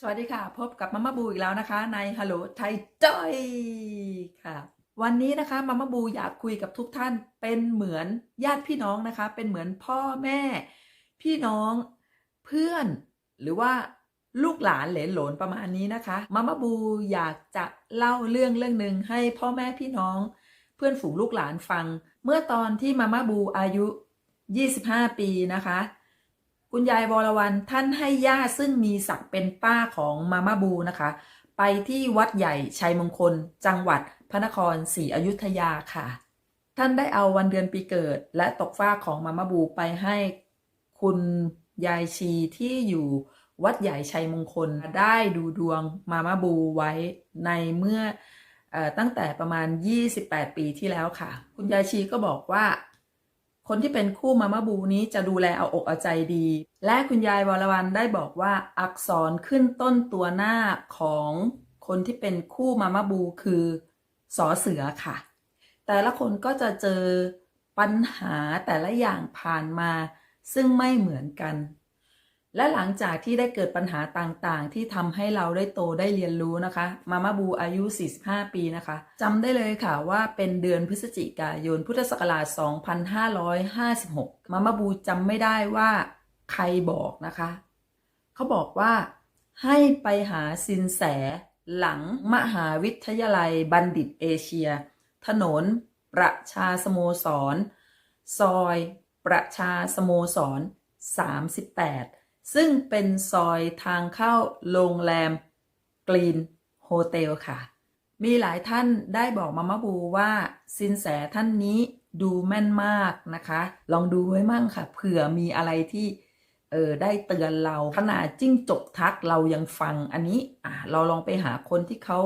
สวัสดีค่ะ พบกับมาม่าบูอีกแล้วนะคะ ในฮัลโหลไทยจอยค่ะ วันนี้นะคะมาม่าบูอยากคุยกับทุกท่านเป็นเหมือนญาติพี่น้องนะคะ เป็นเหมือนพ่อแม่ พี่น้อง เพื่อน หรือว่าลูกหลานเหลนหลนประมาณนี้นะคะมาม่าบูอยากจะเล่าเรื่องเรื่องหนึ่งให้พ่อแม่พี่น้อง เพื่อนฝูงลูกหลานฟัง เมื่อตอนที่มาม่าบูอายุ 25 ปีนะคะ คุณยายวรวันท่านให้ย่าซึ่งมีศักดิ์เป็นป้าของมาม่าบูนะคะ ไปที่วัดใหญ่ชัยมงคล จังหวัดพระนครศรีอยุธยาค่ะ ท่านได้เอาวันเดือนปีเกิด และตกฟ้าของมาม่าบูไปให้คุณยายชีที่อยู่วัดใหญ่ชัยมงคลได้ดูดวงมาม่าบูไว้ในเมื่อออตั้งแต่ประมาณ 28 ปีที่แล้วค่ะ คุณยายชีก็บอกว่า คนที่เป็นคู่มาม่าบูนี้จะดูแลเอาอกเอาใจดี และคุณยายวรวันได้บอกว่าอักษรขึ้นต้นตัวหน้าของคนที่เป็นคู่มาม่าบูคือสอเสือค่ะ แต่ละคนก็จะเจอปัญหาแต่ละอย่างผ่านมา ซึ่งไม่เหมือนกัน และหลังจากที่ได้เกิดปัญหาต่างๆ ที่ทำให้เราได้โตได้เรียนรู้นะคะ มาม่าบูอายุ 45 ปีนะคะจำได้เลยค่ะว่าเป็นเดือนพฤศจิกายนพุทธศักราช 2556 มาม่าบูจำไม่ได้ว่าใครบอกนะคะ เขาบอกว่าให้ไปหาสินแสหลังมหาวิทยาลัยบัณฑิตเอเชีย ถนน ประชาสโมสร ซอย ประชาสโมสร 38 ซึ่งเป็นซอยทางเข้าโรงแรมกรีนโฮเทลค่ะ มีหลายท่านได้บอกมาม่าบูว่าสินแสท่านนี้ดูแม่นมากนะคะ ลองดูไว้มั่งค่ะ เผื่อมีอะไรที่เออได้เตือนเราขนาดจิ้งจกทักเรายังฟังอันนี้อะเราลองไปหาคนที่เขา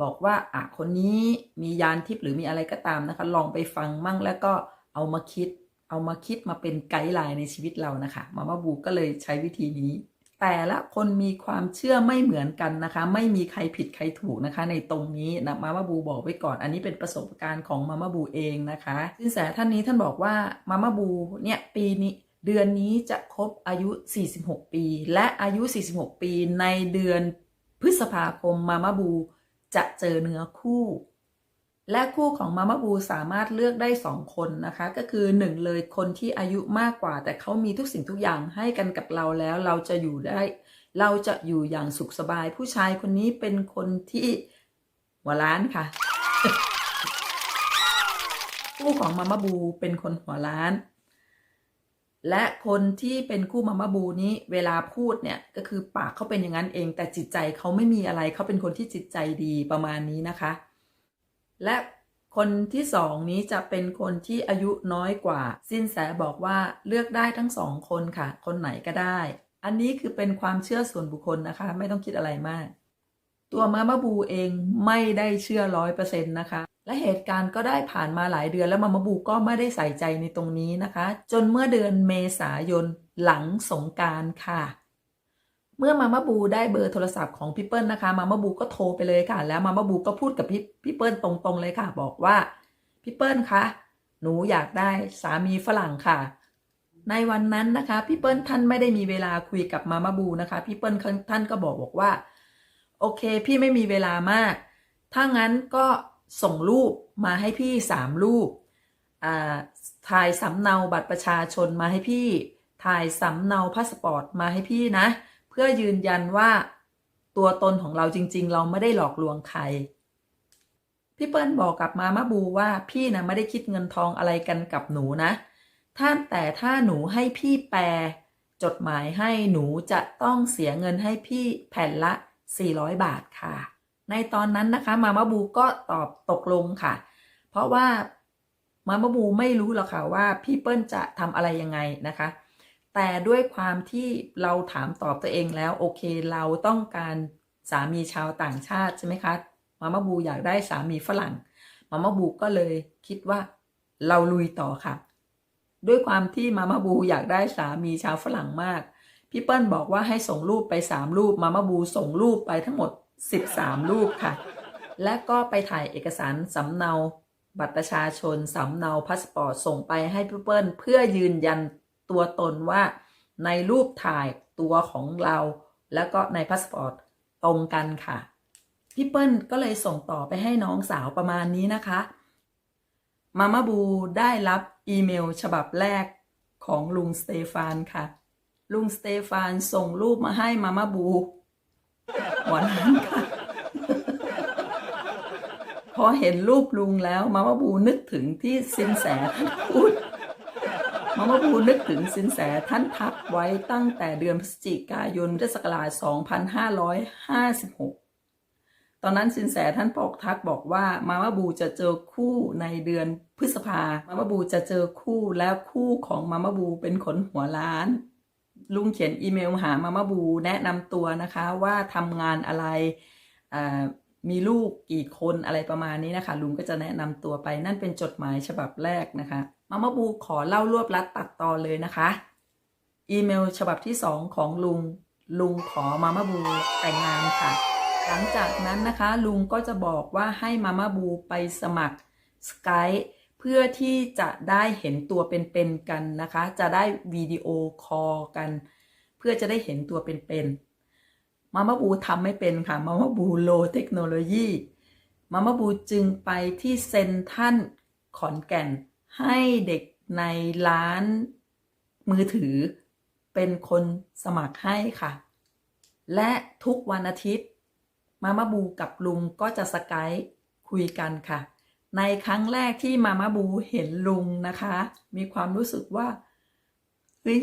บอกว่าอะคนนี้มียานทิพย์หรือมีอะไรก็ตามนะคะ ลองไปฟังมั่งแล้วก็เอามาคิด เอามาคิดมาเป็นไกด์ไลน์ในชีวิตเรานะคะมาม่าบูก็เลยใช้วิธีนี้ แต่ละคนมีความเชื่อไม่เหมือนกันนะคะ ไม่มีใครผิดใครถูกนะคะ ในตรงนี้นะมาม่าบูบอกไว้ก่อน อันนี้เป็นประสบการณ์ของมาม่าบูเองนะคะสินแสท่านนี้ท่านบอกว่ามาม่าบูเนี่ยปีนี้เดือนนี้จะครบอายุ 46 ปี และอายุ 46 ปีในเดือนพฤษภาคมมาม่าบูจะเจอเนื้อคู่ และคู่ของมาม่าบูสามารถเลือกได้สองคนนะคะ ก็คือหนึ่งเลยคนที่อายุมากกว่า แต่เขามีทุกสิ่งทุกอย่างให้กันกับเราแล้ว เราจะอยู่ได้ เราจะอยู่อย่างสุขสบาย ผู้ชายคนนี้เป็นคนที่หัวล้านค่ะ คู่ของมาม่าบูเป็นคนหัวล้าน และคนที่เป็นคู่มาม่าบูนี้เวลาพูดเนี่ยก็คือปากเขาเป็นอย่างนั้นเอง แต่จิตใจเขาไม่มีอะไรเขาเป็นคนที่จิตใจดีประมาณนี้นะคะ และคนที่สองนี้จะเป็นคนที่อายุน้อยกว่า สินแสบอกว่าเลือกได้ทั้งสองคนค่ะ คนไหนก็ได้ อันนี้คือเป็นความเชื่อส่วนบุคคลนะคะ ไม่ต้องคิดอะไรมาก ตัวมามาบูเองไม่ได้เชื่อร้อยเปอร์เซ็นต์นะคะ และเหตุการณ์ก็ได้ผ่านมาหลายเดือนแล้วมามาบูก็ไม่ได้ใส่ใจในตรงนี้นะคะ จนเมื่อเดือนเมษายนหลังสงการค่ะ เมื่อมาม่าบูได้เบอร์โทรศัพท์ของพี่เปิ้ลนะคะมาม่าบูก็โทรไปเลยค่ะ แล้วมาม่าบูก็พูดกับพี่พี่เปิ้ลตรงๆเลยค่ะ บอกว่าพี่เปิ้ลคะหนูอยากได้สามีฝรั่งค่ะ ในวันนั้นนะคะ พี่เปิ้ลท่านไม่ได้มีเวลาคุยกับมาม่าบูนะคะ พี่เปิ้ลท่านก็บอกบอกว่า โอเค พี่ไม่มีเวลามาก ถ้างั้นก็ส่งรูปมาให้พี่สามรูปถ่ายสำเนาบัตรประชาชนมาให้พี่ ถ่ายสำเนาพาสปอร์ตมาให้พี่นะ พื่อยืนยันว่าตัวตนของเราจริง ๆ เราไม่ได้หลอกลวงใคร พี่เปิ้ลบอกกับมาม่าบูว่าพี่นะไม่ได้คิดเงินทองอะไรกันกับหนูนะท่านแต่ถ้าหนูให้พี่แปล จดหมายให้หนูจะต้องเสียเงินให้พี่แผ่นละ 400 บาทค่ะ ในตอนนั้นนะคะมาม่าบูก็ตอบตกลงค่ะ เพราะว่ามาม่าบูไม่รู้หรอกค่ะว่าพี่เปิ้ลจะทำอะไรยังไงนะคะ แต่ด้วยความที่เราถามตอบตัวเองแล้วโอเค เราต้องการสามีชาวต่างชาติใช่ไหมคะมาม่าบูอยากได้สามีฝรั่งมาม่าบูก็เลยคิดว่าเราลุยต่อค่ะ ด้วยความที่มาม่าบูอยากได้สามีชาวฝรั่งมากพี่เปิ้ลบอกว่าให้ส่งรูปไป3รูปมาม่าบูส่งรูปไปทั้งหมด 13 รูปค่ะ และก็ไปถ่ายเอกสารสำเนา บัตรประชาชนสำเนาพาสปอร์ตส่งไปให้พี่เปิ้ลเพื่อยืนยัน ตัวตนว่าในรูปถ่ายตัวของเรา แล้วก็ในพาสปอร์ตตรงกันค่ะ พี่เปิ้ลก็เลยส่งต่อไปให้น้องสาวประมาณนี้นะคะมาม่าบูได้รับอีเมลฉบับแรกของลุงสเตฟานค่ะ ลุงสเตฟานส่งรูปมาให้มาม่าบูวันนั้นค่ะพอเห็นรูปลุงแล้วมาม่าบูนึกถึงที่สินแสพูด มาม่าบูนึกถึงสินแสท่านทักไว้ตั้งแต่เดือนพฤศจิกายนพุทธศักราช 2556 ตอนนั้นสินแสท่านปอกทักบอกว่า มาม่าบูจะเจอคู่ในเดือนพฤษภา มาม่าบูจะเจอคู่แล้วคู่ของมาม่าบูเป็นขนหัวล้าน ลุงเขียนอีเมลหามาม่าบูแนะนำตัวนะคะว่าทำงานอะไรมีลูกกี่คนอะไรประมาณนี้นะคะ ลุงก็จะแนะนำตัวไปนั่นเป็นจดหมายฉบับแรกนะคะ มาม่าบูขอเล่ารวบลัดตัดตอนเลยนะคะ อีเมลฉบับที่สองของลุง ลุงขอมาม่าบูแต่งงานค่ะ หลังจากนั้นนะคะ ลุงก็จะบอกว่าให้มาม่าบูไปสมัครสกายเพื่อที่จะได้เห็นตัวเป็นๆกันนะคะ จะได้วิดีโอคอลกัน เพื่อจะได้เห็นตัวเป็นๆมาม่าบูทำไม่เป็นค่ะมาม่าบูโลเทคโนโลยีมาม่าบูจึงไปที่เซนทันขอนแก่น ให้เด็กในร้านมือถือ เป็นคนสมัครให้ค่ะ และทุกวันอาทิตย์ มาม่าบูกับลุงก็จะสกายคุยกันค่ะ ในครั้งแรกที่มาม่าบูเห็นลุงนะคะ มีความรู้สึกว่าเฮ้ย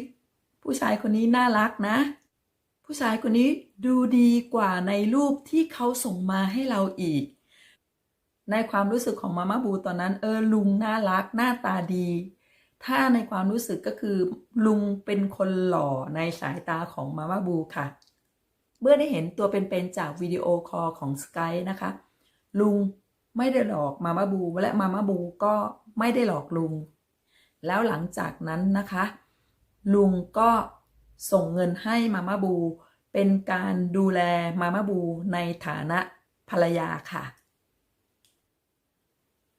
ผู้ชายคนนี้น่ารักนะ ผู้ชายคนนี้ดูดีกว่าในรูปที่เขาส่งมาให้เราอีก ในความรู้สึกของมาม่าบูตอนนั้น เออลุงน่ารักหน้าตาดี ถ้าในความรู้สึกก็คือ ลุงเป็นคนหล่อในสายตาของมาม่าบูค่ะ เมื่อได้เห็นตัวเป็นๆจากวิดีโอคอลของสกายนะคะ ลุงไม่ได้หลอกมาม่าบูและมาม่าบูก็ไม่ได้หลอกลุง แล้วหลังจากนั้นนะคะ ลุงก็ส่งเงินให้มาม่าบู เป็นการดูแลมาม่าบูในฐานะภรรยาค่ะ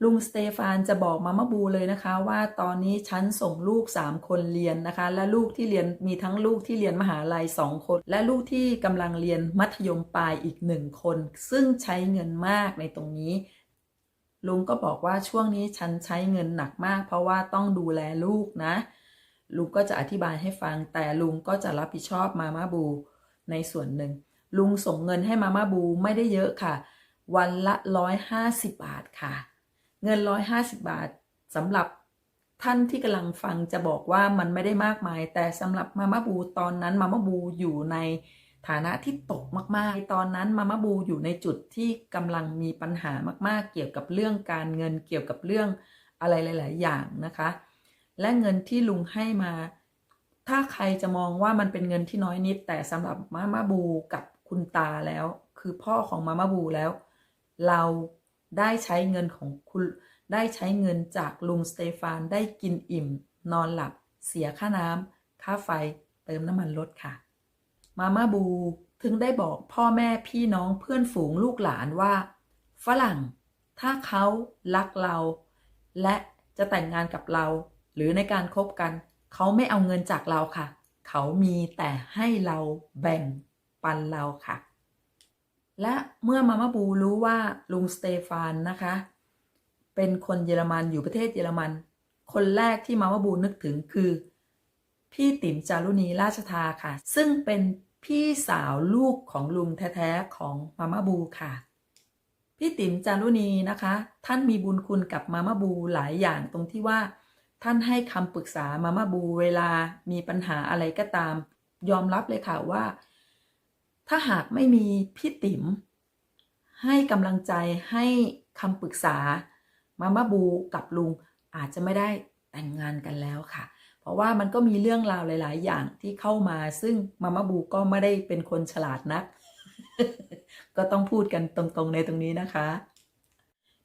ลุงสเตฟานจะบอกมาม่าบูเลยนะคะ ว่าตอนนี้ฉันส่งลูก 3 คนเรียนนะคะ และลูกที่เรียนมีทั้งลูกที่เรียนมหาลัย 2 คน และลูกที่กำลังเรียนมัธยมปลายอีกหนึ่งคน ซึ่งใช้เงินมากในตรงนี้ ลุงก็บอกว่าช่วงนี้ฉันใช้เงินหนักมาก เพราะว่าต้องดูแลลูกนะ ลุงก็จะอธิบายให้ฟัง แต่ลุงก็จะรับผิดชอบมาม่าบูในส่วนหนึ่ง ลุงส่งเงินให้มาม่าบูไม่ได้เยอะค่ะ วันละ 150 บาทค่ะ เงิน150บาทสำหรับท่านที่กำลังฟังจะบอกว่ามันไม่ได้มากมาย แต่สำหรับมาม่าบูตอนนั้นมาม่าบูอยู่ในฐานะที่ตกมากๆ ตอนนั้นมาม่าบูอยู่ในจุดที่กำลังมีปัญหามากๆ เกี่ยวกับเรื่องการเงินเกี่ยวกับเรื่องอะไรหลาย ๆ อย่างนะคะ และเงินที่ลุงให้มา ถ้าใครจะมองว่ามันเป็นเงินที่น้อยนิด แต่สำหรับมาม่าบูกับคุณตาแล้ว คือพ่อของมาม่าบูแล้ว เรา ได้ใช้เงินของคุณได้ใช้เงินจากลุงสเตฟานได้กินอิ่ม นอนหลับ เสียค่าน้ำค่าไฟเติมน้ำมันรถค่ะ มาม่าบูถึงได้บอกพ่อแม่พี่น้องเพื่อนฝูงลูกหลานว่า ฝรั่ง ถ้าเขารักเรา และจะแต่งงานกับเรา หรือในการคบกัน เขาไม่เอาเงินจากเราค่ะ เขามีแต่ให้เราแบ่งปันเราค่ะ และเมื่อมาม่าบูรู้ว่าลุงสเตฟานนะคะ เป็นคนเยอรมันอยู่ประเทศเยอรมัน คนแรกที่มาม่าบูนึกถึงคือ พี่ติ๋มจารุณีราชทาค่ะ ซึ่งเป็นพี่สาวลูกของลุงแท้ๆของมาม่าบูค่ะ พี่ติ๋มจารุณีนะคะ ท่านมีบุญคุณกับมาม่าบูหลายอย่างตรงที่ว่า ท่านให้คำปรึกษามาม่าบูเวลามีปัญหาอะไรก็ตาม ยอมรับเลยค่ะว่า ถ้าหากไม่มีพี่ติ๋มให้กำลังใจให้คำปรึกษามาม่าบูกับลุงอาจจะไม่ได้แต่งงานกันแล้วค่ะ เพราะว่ามันก็มีเรื่องราวหลาย ๆ อย่างที่เข้ามาซึ่งมาม่าบูก็ไม่ได้เป็นคนฉลาดนัก ก็ต้องพูดกันตรงๆในตรงนี้นะคะ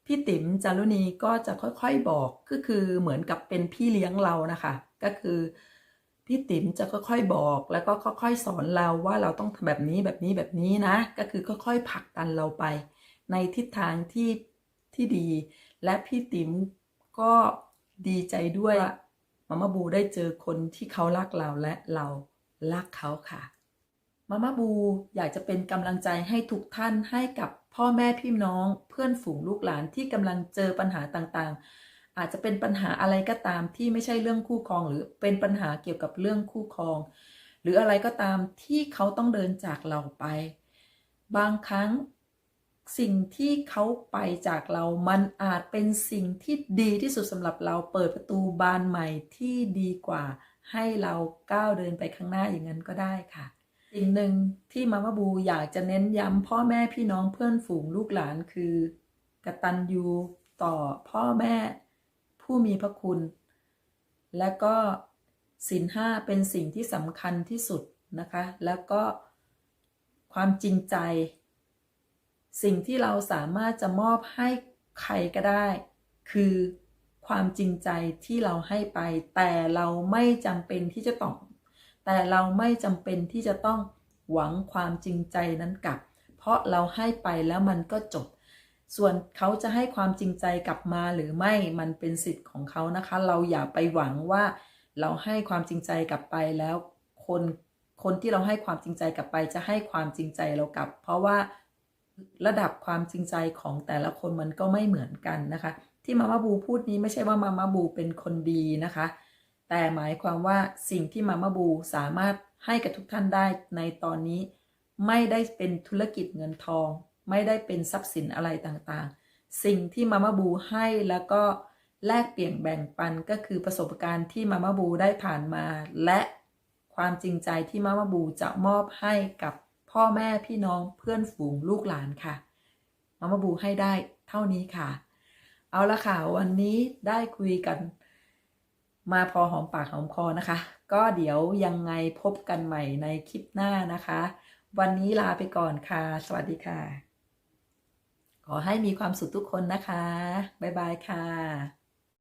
พี่ติ๋มจารุณีก็จะค่อยๆบอกก็คือเหมือนกับเป็นพี่เลี้ยงเรานะคะ ก็คือ พี่ติ๋มจะค่อยๆบอกแล้วก็ค่อยๆสอนเราว่าเราต้องทำแบบนี้แบบนี้แบบนี้นะ ก็คือค่อยๆผลักดันเราไป ในทิศทางที่ที่ดี และพี่ติ๋มก็ดีใจด้วยมาม่าบูได้เจอคนที่เขารักเราและเรารักเขาค่ะมาม่าบูอยากจะเป็นกำลังใจให้ทุกท่านให้กับพ่อแม่พี่น้อง เพื่อนฝูงลูกหลานที่กำลังเจอปัญหาต่างๆ อาจจะเป็นปัญหาอะไรก็ตามที่ไม่ใช่เรื่องคู่ครอง หรือเป็นปัญหาเกี่ยวกับเรื่องคู่ครอง หรืออะไรก็ตามที่เขาต้องเดินจากเราไป บางครั้งสิ่งที่เขาไปจากเรา มันอาจเป็นสิ่งที่ดีที่สุดสำหรับเราเปิดประตูบานใหม่ที่ดีกว่า ให้เราก้าวเดินไปข้างหน้าอย่างนั้นก็ได้ค่ะ สิ่งหนึ่งที่มามาบูอยากจะเน้นย้ำพ่อแม่พี่น้องเพื่อนฝูงลูกหลานคือกตัญญูต่อพ่อแม่ ผู้มีพระคุณ และก็ศีลห้าเป็นสิ่งที่สำคัญที่สุดนะคะ แล้วก็ความจริงใจ สิ่งที่เราสามารถจะมอบให้ใครก็ได้ คือความจริงใจที่เราให้ไป แต่เราไม่จำเป็นที่จะต้อง แต่เราไม่จำเป็นที่จะต้องหวังความจริงใจนั้นกลับ เพราะเราให้ไปแล้วมันก็จบ ส่วนเขาจะให้ความจริงใจกลับมาหรือไม่มันเป็นสิทธิ์ของเขานะคะ เราอย่าไปหวังว่าเราให้ความจริงใจกลับไปแล้วคนคนที่เราให้ความจริงใจกลับไป จะให้ความจริงใจเรากลับ เพราะว่าระดับความจริงใจของแต่ละคนมันก็ไม่เหมือนกันนะคะ ที่มาม่าบูพูดนี้ไม่ใช่ว่ามาม่าบูเป็นคนดีนะคะ แต่หมายความว่าสิ่งที่มาม่าบูสามารถให้กับทุกท่านได้ในตอนนี้ ไม่ได้เป็นธุรกิจเงินทอง ไม่ได้เป็นทรัพย์สินอะไรต่างๆ สิ่งที่มาม่าบูให้แล้วก็แลกเปลี่ยนแบ่งปันก็คือประสบการณ์ที่มาม่าบูได้ผ่านมา และความจริงใจที่มาม่าบูจะมอบให้กับพ่อแม่พี่น้องเพื่อนฝูงลูกหลานค่ะมาม่าบูให้ได้เท่านี้ค่ะ เอาละค่ะ วันนี้ได้คุยกัน มาพอหอมปากหอมคอนะคะ ก็เดี๋ยวยังไงพบกันใหม่ในคลิปหน้านะคะ วันนี้ลาไปก่อนค่ะ สวัสดีค่ะ ขอให้มีความสุขทุกคนนะคะ บ๊ายบายค่ะ